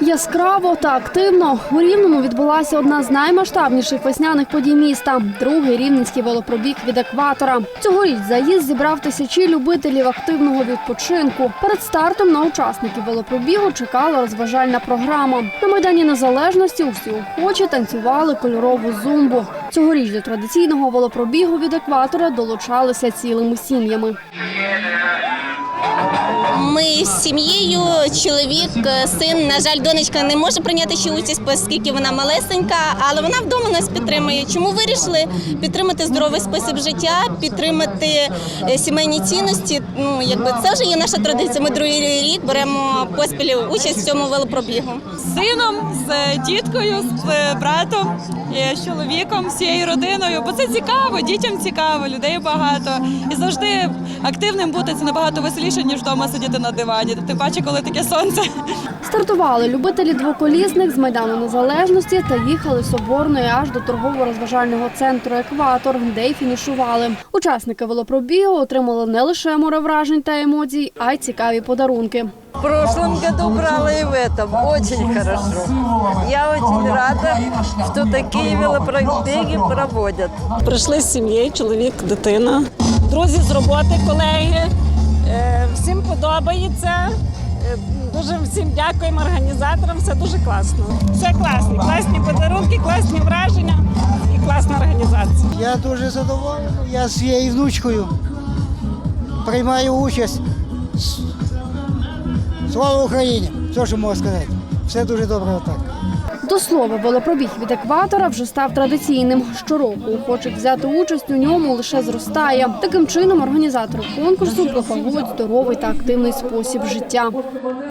Яскраво та активно у Рівному відбулася одна з наймасштабніших весняних подій міста другий рівненський велопробіг від екватора. Цьогоріч заїзд зібрав тисячі любителів активного відпочинку. Перед стартом на учасників велопробігу чекала розважальна програма. На майдані незалежності усі охочі танцювали кольорову зумбу. Цьогоріч до традиційного велопробігу від екватора долучалися цілими сім'ями. Ми з сім'єю, чоловік, син. На жаль, донечка не може прийняти ще участь, оскільки вона малесенька, але вона вдома нас підтримує. Чому вирішили підтримати здоровий спосіб життя, підтримати е, сімейні цінності? Ну якби це вже є наша традиція. Ми другий рік беремо поспіль участь в цьому велопробігу. сином, з тіткою, з е, братом, з чоловіком, всією родиною. Бо це цікаво, дітям цікаво, людей багато. І завжди активним бути це набагато веселіше, ніж вдома сидіти на дивані. Тим паче, коли таке сонце. Стартували любителі двоколісних з майдану незалежності та їхали з соборної аж до торгово-розважального центру Екватор, де й фінішували. Учасники велопробігу отримали не лише море вражень та емоцій, а й цікаві подарунки. В прошлом году брала и в этом. Очень хорошо. Я очень рада, что такие велопробеги проводят. Прийшли з сім'єю, чоловік, дитина, друзі з роботи, колеги. Подобається. Е, Дуже всім дякуємо організаторам. Все дуже класно. Все класно. Класні подарунки, класні враження і класна організація. Я дуже задоволений. Я з своєю внучкою приймаю участь. Слава Україні! Все, що можу сказати. Все дуже добре отак. До слова, велопробіг від екватора вже став традиційним. Щороку охочих взяти участь у ньому лише зростає. Таким чином організатори конкурсу пропагують здоровий та активний спосіб життя.